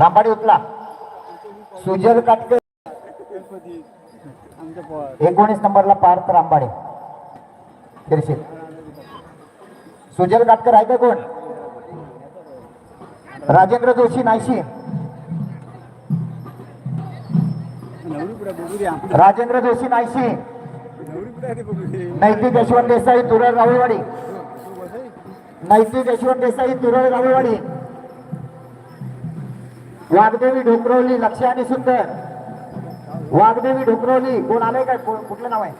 रामपाडी उतला सुजल काटकर एकोणीस नंबरला पार्थ रामबाडे. दीडशे. सुजल काटकर आहे का कोण? राजेंद्र जोशी नायशी राजेंद्र जोशी नायशी नैतिक यशवंत देसाई तुरळ राहुलवाडी. नैतिक यशवंत देसाई तुरळ राहुलवाडी. वाघदेवी ढोकरवली लक्ष आणि सुंदर. वाघदेवी ढोकरवली कोण आलंय काय कुठलं नाव आहे?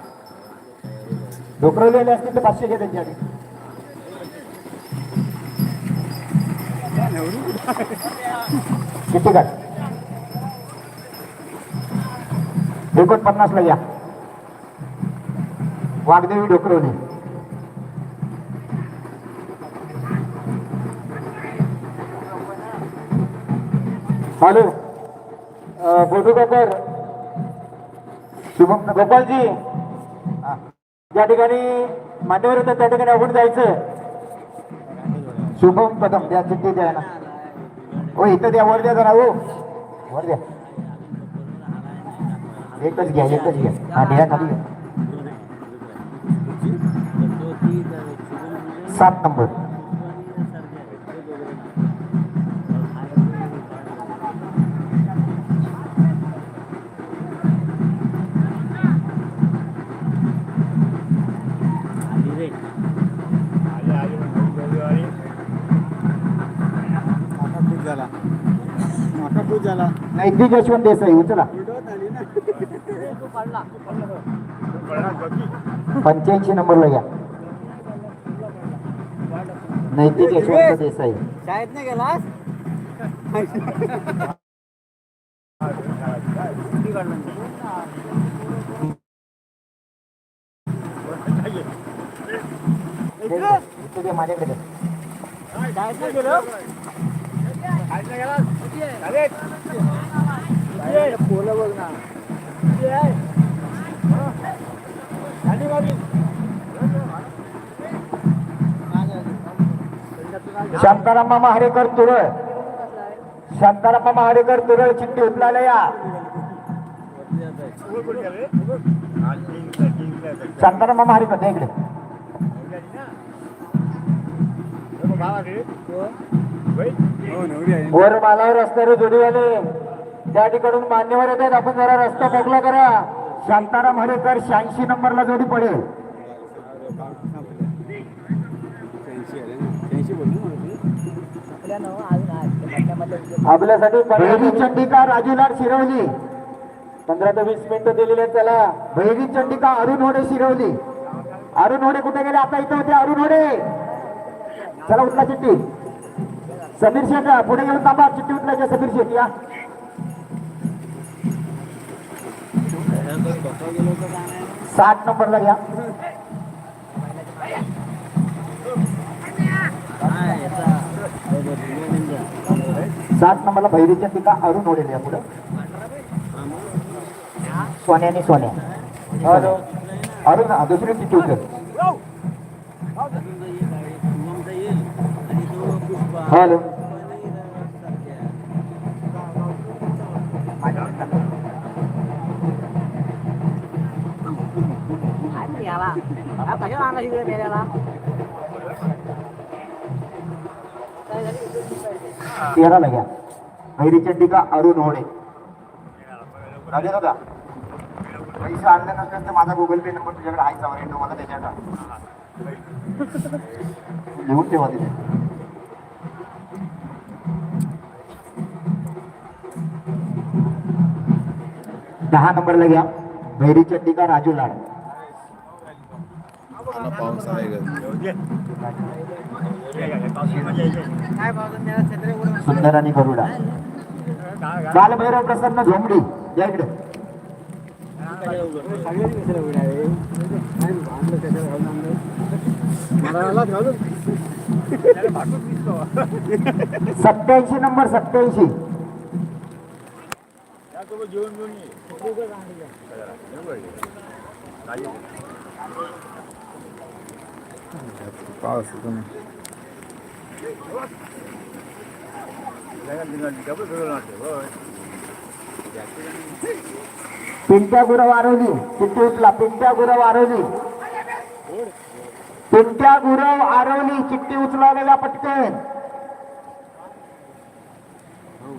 ढोकरवली आले असतील तर पाचशे घे त्यांच्यासाठी किती काय एकोणपन्नास पन्नासला या. वाघदेवी ढोकरवली हॅलो फोटोग्राफर शुभम गोपालजी हा. ज्या ठिकाणी मान्यवर होतं त्या ठिकाणी आपण जायचं. शुभम कदम द्या चिठ्ठी द्या ना हो इथं द्या वर द्या जरा हो वर द्या. एकच घ्या एकच घ्या. हा द्या खाली घ्या. सात नंबर. खूप झाला नैतिक यशवंत देसाई उचला. पंच्याऐंशी नंबरला या नैतिक यशवंत देसाई. शाळेत नाही गेलास? माझ्याकडे. शाळेत नाही गेलो? पोलं बघ ना शांताराम मामा हरेकर तुरळ. शांताराम मामा हरेकर तुरळ चिठ्ठी उचलायला या. शांताराम मामा हरेकर इकडे. हो. वर मालावर असणारे जोडीवाले. त्या ठिकाणून मान्यवर येतात आपण जरा रस्ता मोकळा करा. शांताराम हरेकर शहाऐंशी नंबरला जोडी पडेल. आपल्यासाठी भैरी चंडिका राजूलाल शिरवली पंधरा ते वीस मिनिटं दिलेले आहेत त्याला. भैरी चंडिका अरुण होडे शिरवली अरुण होडे कुठे गेले? आता इथं होते अरुण होडे. चला उठला चिठ्ठी. समीर शेठ पुढे येऊन थांबा चिठ्ठी उठलायच्या समीर शेठ या. साठ नंबरला घ्या. सात नंबरला भैरीच्या पिका अरुण ओढेल या पुढे. सोन्याने सोन्या. अरुण दुसरी चिठ्ठी उचल. हॅलो. भैरी चंडिका अरुण होडे राजे दादा पैसे आणले नसले तर माझा गुगल पे नंबर तुझ्याकडे आहे येतो मला त्याच्यात. लिहून ठेवा तिथे. दहा नंबरला घ्या. भैरी चंडिका राजू लाड. सुंदर आणि गरुडा. बालभैरव प्रसन्न झोंबडी. या इकडे. सत्याऐंशी नंबर सत्याऐंशी. पाऊस पिंट्या गुरव वारवली. चिट्टी उठला पिंट्या गुरव वारवली. पिंट्या गुरव आरवली चिट्टी गेला पटकन. हो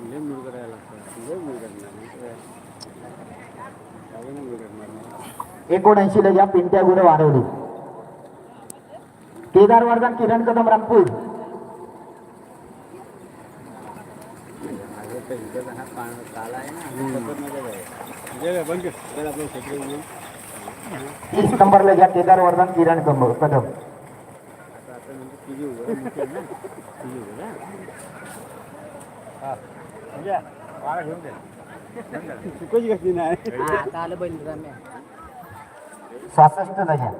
एकोणऐंशीला ज्या पिंट्या गुरु वाढवली. केदार वर्धन किरण कदम रामपूर. तीस नंबरला घ्या केदार वर्धन किरण कदम कदम. हा चुकायची कशी नाही. आता आलं बैल रम्या सहासष्ट घ्या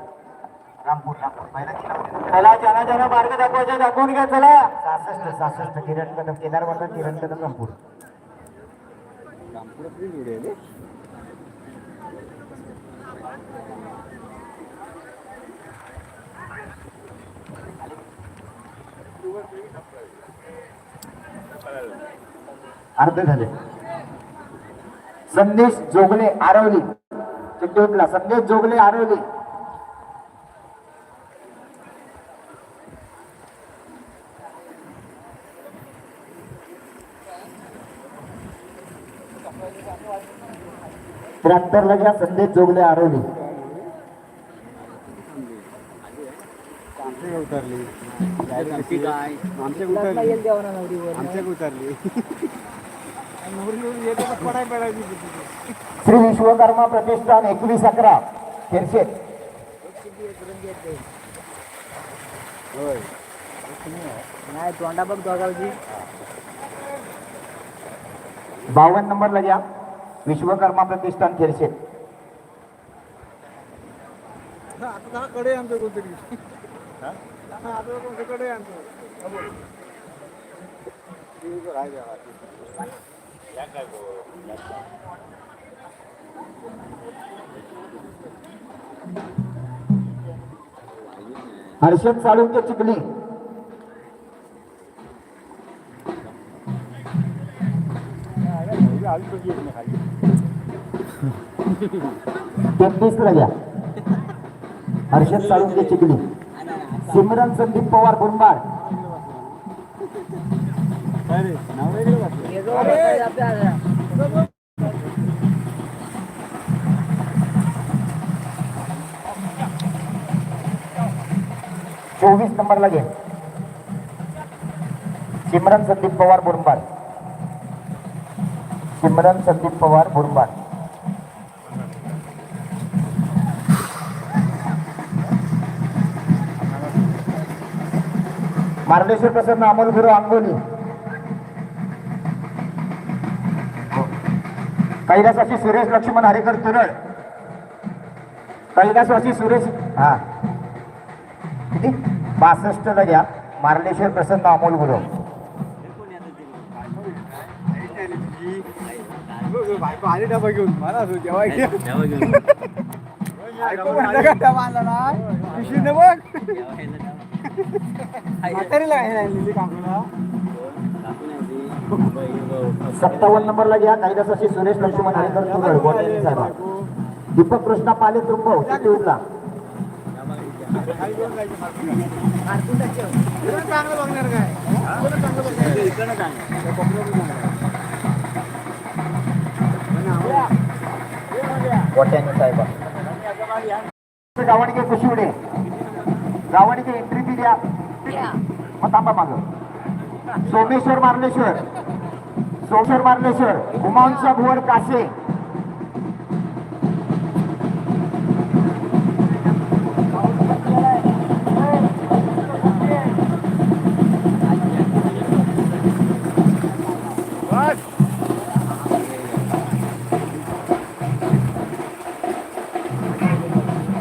रामपूर रामपूर पहिला ज्यांना ज्यांना मार्ग दाखवायचा दाखवून घ्या चला. सहासष्ट सहासष्ट किरण कदम केदार वर्धन किरण कदम रामपूर. रामपुरात किती जोडी आहे? अर्ध झाले. संदेश जोगले आरवली. चिट्टीला संदेश जोगले आरवली. त्र्याहत्तर ला घ्या संदेश जोगले आरवली. उतरली. आमच्या उतरली. श्री विश्वकर्मा प्रतिष्ठान एकवीस अकरा. तेरशे नाही तोंडा बघ दोघावची बावन्न नंबरला घ्या. विश्वकर्मा प्रतिष्ठान तेरशे कडे आहे आमच्या कोणतरी कडे आमचं हर्षद साळुंके चिखली. नवरी घ्या हर्षद साळुंके चिखली. सिमरन संदीप पवार बुरमाड चोवीस नंबरला घे. सिमरन संदीप पवार बुरमाड सिमरन संदीप पवार बुरमाड मार्लेश्वर प्रसन्न अमोल गुरु अंगोली कैलासवासी सुरेश लक्ष्मण हरेकर तुरळ. कैलासवासी सुरेश हा. किती? बासष्ट ला घ्या. मार्लेश्वर प्रसन्न अमोल गुरु बघ, सत्तावन्न नंबरला घ्या. कैलासवासी सुरेश लक्ष्मण हरेकर तुरळ गोट्याने साहेब. दीपक कृष्णा पाले. त्या कोपऱ्यात चांगलं. गोट्याने साहेब. गावणगे कुशिवडे. गावणगे एंट्री द्या. मग थांबा माग. सोमेश्वर मार्लेश्वर. सोमेश्वर मार्लेश्वर. उमांशा भुवर कासे.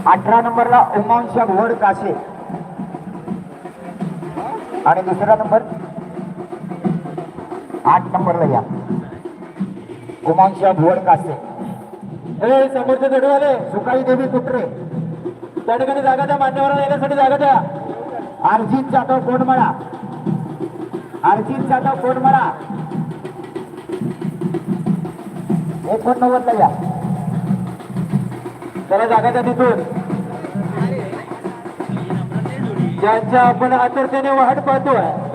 अठरा नंबरला उमांशा भुवर कासे. आणि दुसरा नंबर आठ नंबरला या. कुमांशा भुवन समोरचे चढवाले सुकाई देवी कुटरे त्या ठिकाणी जागा द्या मान्यवरांना येण्यासाठी जागा द्या. अर्जित जाधव कोंडमळा. अर्जित जाधव कोंडमळा. एकोणनव्वदला या. त्याला जागा द्या तिथून. ज्यांच्या आपण आतुरतेने वाट पाहतोय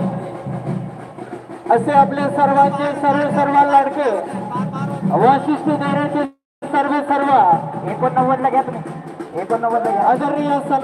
असे आपले सर्वांचे सर्व सर्व लाडके. वशिष्ठ देण्याचे सर्व सर्व. एकोणनव्वदला घ्या तुम्ही. एकोणनव्वदला घ्या. आदरणीय सर्व